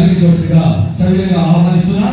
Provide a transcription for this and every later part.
అగ్రికల్చర్గా సవినయంగా ఆహ్వానిస్తున్నా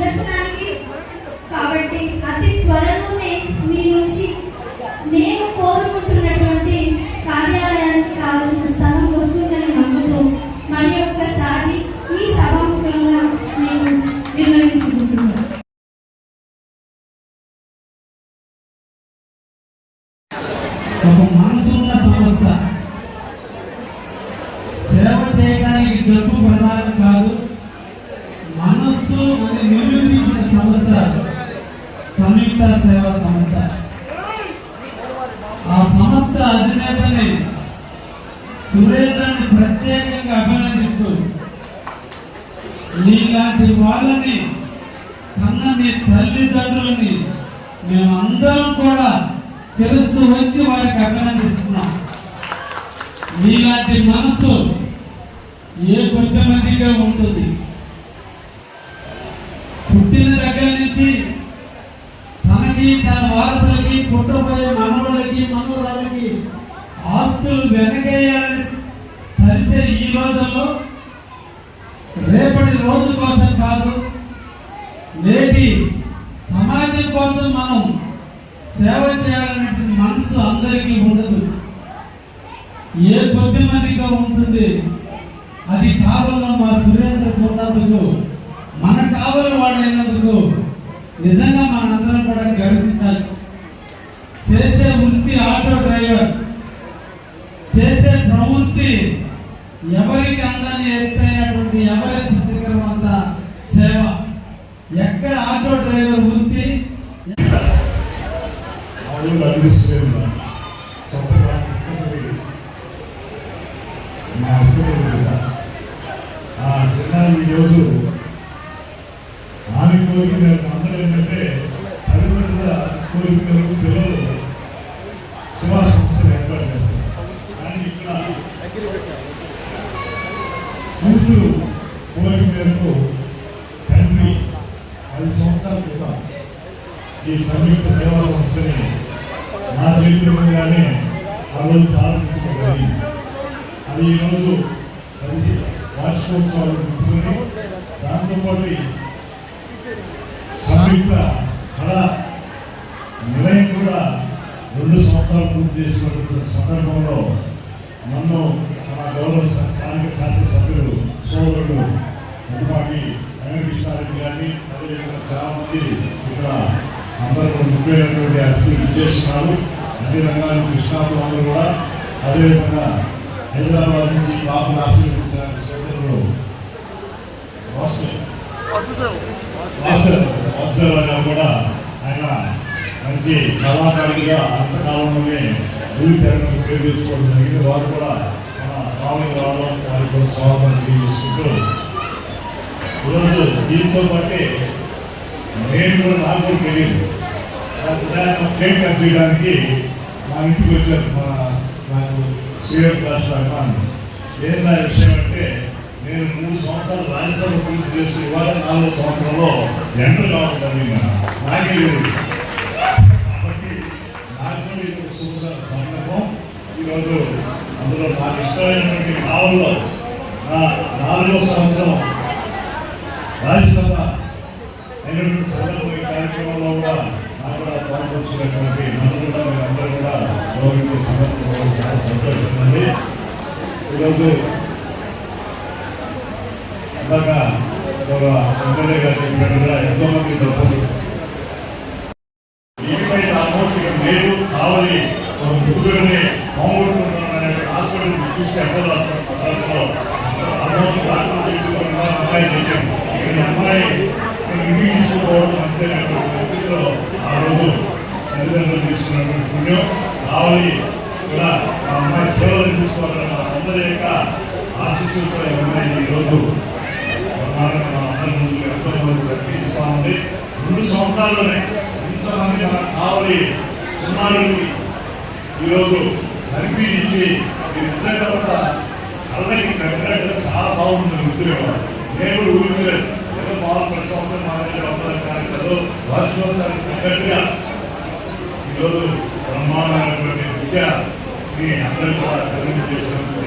నిదర్శనానికి కాబట్టి సంయుక్త సేవా సంస్థ. ఆ సంస్థ అధినేతని సురేంద్రని ప్రత్యేకంగా అభినందిస్తూ నీలాంటి వాళ్ళని కన్న నీ తల్లిదండ్రులని మేమందరం కూడా తెలుసు వచ్చి వారికి అభినందిస్తున్నాం. నీలాంటి మనసు ఏ కొద్ది మందిగా ఉంటుంది? పుట్టబోయే మనవులకి మనవరాలకి ఆస్తులు వెనకేయాలని కలిసే ఈ రోజుల్లో రేపటి రోజు కోసం కాదు నేటి సమాజం కోసం మనం సేవ చేయాలనే మనసు అందరికీ ఉండదు. ఏ కొద్ది మందిగా ఉంటుంది అది కావాలో మా సురేంద్ర ఉన్నందుకు మన కావాలి వాడు అయినందుకు నిజంగా మనందరం కూడా గర్వించాలి చేసే వృత్తి ఆటో డ్రైవర్ చేసే ప్రవృత్తి ఎవరికి అందని ఎత్తైనటువంటి ఎవరెస్ట్ శిఖరం అంత సేవ? ఎక్కడ ఆటో డ్రైవర్ వృత్తి? కూతురు కోరిక మేరకు తండ్రి పది సంవత్సరాల క్రితం ఈ సంయుక్త సేవా సంస్థని నా చేతుల ఆ రోజు ప్రారంభించబడింది అది ఈరోజు పది వార్షికోత్సవాలు పెట్టుకుని దాంతోపాటు సంయుక్త కళ నిలయం కూడా రెండు సంవత్సరాలు పూర్తి చేసినటువంటి సందర్భంలో నన్ను మా గౌరవ స- స్థానిక శాసనసభ్యులు సోదరుడు ముఖ్యమంత్రి వెంకటకృష్ణారెడ్డి గారిని అదేవిధంగా చాలామంది ఇక్కడ అందరూ ముఖ్యమైనటువంటి అతిథులు చేస్తున్నారు అన్ని రంగాలు కృష్ణాపురం అందరూ కూడా అదేవిధంగా హైదరాబాద్ నుంచి బాబు ఆశీర్వదించిన సోదరుడు వాసు కూడా ఆయన మంచి కళాకారుడిగా అంతకాలంలోనే ఊరి తెరను ఉపయోగించుకోవడం జరిగింది వారు కూడా మన రావడం వారికి కూడా స్వాగతం తెలియజేసుకుంటూ ఈరోజు దీంతో పాటే నేను కూడా నాకు తెలియదు కేక్ కట్ చేయడానికి మా ఇంటికి వచ్చారు మా నాకు సీఎం రాష్ట్ర ఏం నా విషయం అంటే నేను మూడు సంవత్సరాలు రాజ్యసభ పూర్తి చేసి ఇవాళ నాలుగో సంవత్సరంలో ఎంటర్ కావడం జరిగింది నాకే లేదు కాబట్టి నాకు కూడా ఇది ఒక శుభ సందర్భం ఈరోజు అందులో నాకు ఇష్టమైనటువంటి భావంలో నా నాలుగో సంవత్సరం రాజ్యసభ అయినటువంటి సందర్భం ఈ కార్యక్రమంలో కూడా నాకు కూడా పాల్గొచ్చినటువంటి నన్ను కూడా అందరూ కూడా గౌరవించే సందర్భంలో చాలా సంతోషంగా ఉంది ఈరోజు ఇందాక గౌరవ ఎమ్మెల్యే గారు చెప్పినట్టుగా ఎంతోమంది డబ్బులు అందరి యొక్క ఆశీస్సులు కూడా ఉన్నాయి ఈరోజు. ప్రమాణంగా ఉంది రెండు సంవత్సరాల్లోనే ఇంతమంది మన కావలి చిన్నారులకి ఈరోజు కనిపించి ఇది నిజంగా కూడా అల్లకి కట్టినట్టుగా చాలా బాగుంది ఉద్యోగం నేను ఊహించలేదు. ఏదో మామూలు ప్రతి సంవత్సరం మా దగ్గర అవ్వాలి కానీ వార్షికోత్సవానికి తగ్గట్టుగా ఈరోజు బ్రహ్మాండమైనటువంటి విద్య మీ అందరూ కూడా అభివృద్ధి చేసినందుకు